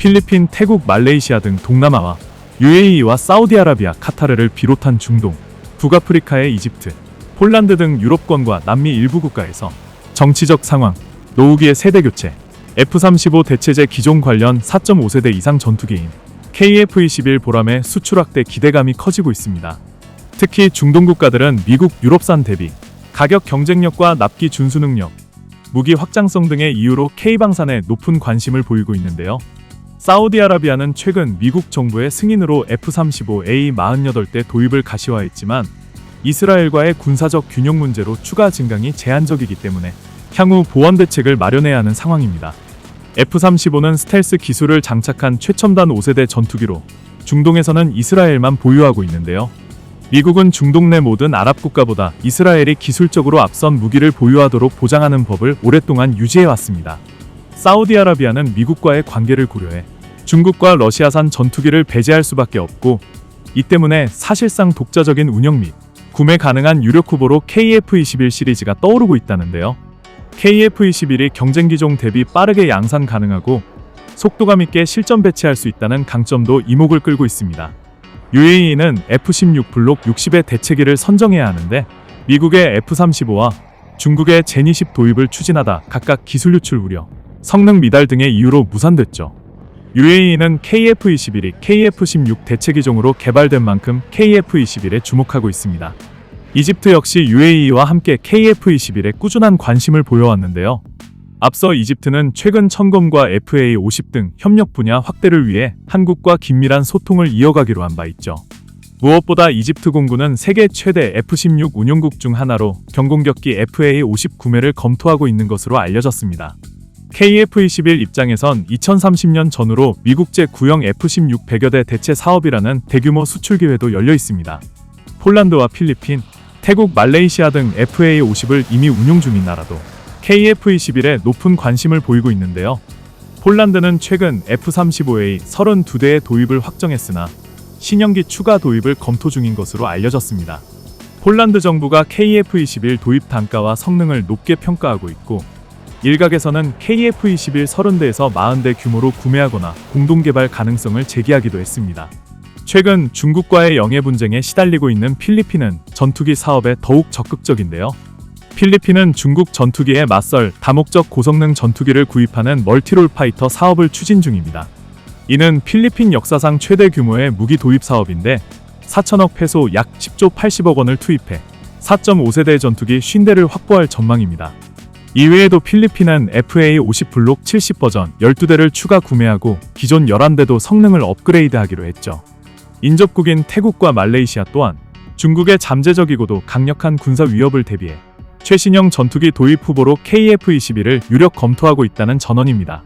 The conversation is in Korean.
필리핀, 태국, 말레이시아 등 동남아와 UAE와 사우디아라비아, 카타르를 비롯한 중동, 북아프리카의 이집트, 폴란드 등 유럽권과 남미 일부 국가에서 정치적 상황, 노후기의 세대 교체, F-35 대체제 기종 관련 4.5세대 이상 전투기인 KF-21 보람의 수출 확대 기대감이 커지고 있습니다. 특히 중동 국가들은 미국, 유럽산 대비 가격 경쟁력과 납기 준수 능력, 무기 확장성 등의 이유로 K방산에 높은 관심을 보이고 있는데요. 사우디아라비아는 최근 미국 정부의 승인으로 F-35A 48대 도입을 가시화했지만 이스라엘과의 군사적 균형 문제로 추가 증강이 제한적이기 때문에 향후 보완 대책을 마련해야 하는 상황입니다. F-35는 스텔스 기술을 장착한 최첨단 5세대 전투기로 중동에서는 이스라엘만 보유하고 있는데요. 미국은 중동 내 모든 아랍 국가보다 이스라엘이 기술적으로 앞선 무기를 보유하도록 보장하는 법을 오랫동안 유지해 왔습니다. 사우디아라비아는 미국과의 관계를 고려해 중국과 러시아산 전투기를 배제할 수밖에 없고 이 때문에 사실상 독자적인 운영 및 구매 가능한 유력 후보로 KF-21 시리즈가 떠오르고 있다는데요. KF-21이 경쟁 기종 대비 빠르게 양산 가능하고 속도감 있게 실전 배치할 수 있다는 강점도 이목을 끌고 있습니다. UAE는 F-16 블록 60의 대체기를 선정해야 하는데 미국의 F-35와 중국의 제니10 도입을 추진하다 각각 기술 유출 우려, 성능 미달 등의 이유로 무산됐죠. UAE는 KF-21이 KF-16 대체기종으로 개발된 만큼 KF-21에 주목하고 있습니다. 이집트 역시 UAE와 함께 KF-21에 꾸준한 관심을 보여왔는데요. 앞서 이집트는 최근 천검과 FA50 등 협력 분야 확대를 위해 한국과 긴밀한 소통을 이어가기로 한 바 있죠. 무엇보다 이집트 공군은 세계 최대 F-16 운용국 중 하나로 경공격기 FA-50 구매를 검토하고 있는 것으로 알려졌습니다. KF-21 입장에선 2030년 전후로 미국제 구형 F-16 100여 대 대체 사업이라는 대규모 수출 기회도 열려 있습니다. 폴란드와 필리핀, 태국, 말레이시아 등 FA-50을 이미 운용 중인 나라도 KF-21에 높은 관심을 보이고 있는데요. 폴란드는 최근 F-35A 32대의 도입을 확정했으나 신형기 추가 도입을 검토 중인 것으로 알려졌습니다. 폴란드 정부가 KF-21 도입 단가와 성능을 높게 평가하고 있고 일각에서는 KF-21 30대에서 40대 규모로 구매하거나 공동 개발 가능성을 제기하기도 했습니다. 최근 중국과의 영해 분쟁에 시달리고 있는 필리핀은 전투기 사업에 더욱 적극적인데요. 필리핀은 중국 전투기에 맞설 다목적 고성능 전투기를 구입하는 멀티롤 파이터 사업을 추진 중입니다. 이는 필리핀 역사상 최대 규모의 무기 도입 사업인데 4천억 페소 약 10조 80억 원을 투입해 4.5세대 전투기 50대를 확보할 전망입니다. 이외에도 필리핀은 FA50 블록 70 버전 12대를 추가 구매하고 기존 11대도 성능을 업그레이드하기로 했죠. 인접국인 태국과 말레이시아 또한 중국의 잠재적이고도 강력한 군사 위협을 대비해 최신형 전투기 도입 후보로 KF-21을 유력 검토하고 있다는 전언입니다.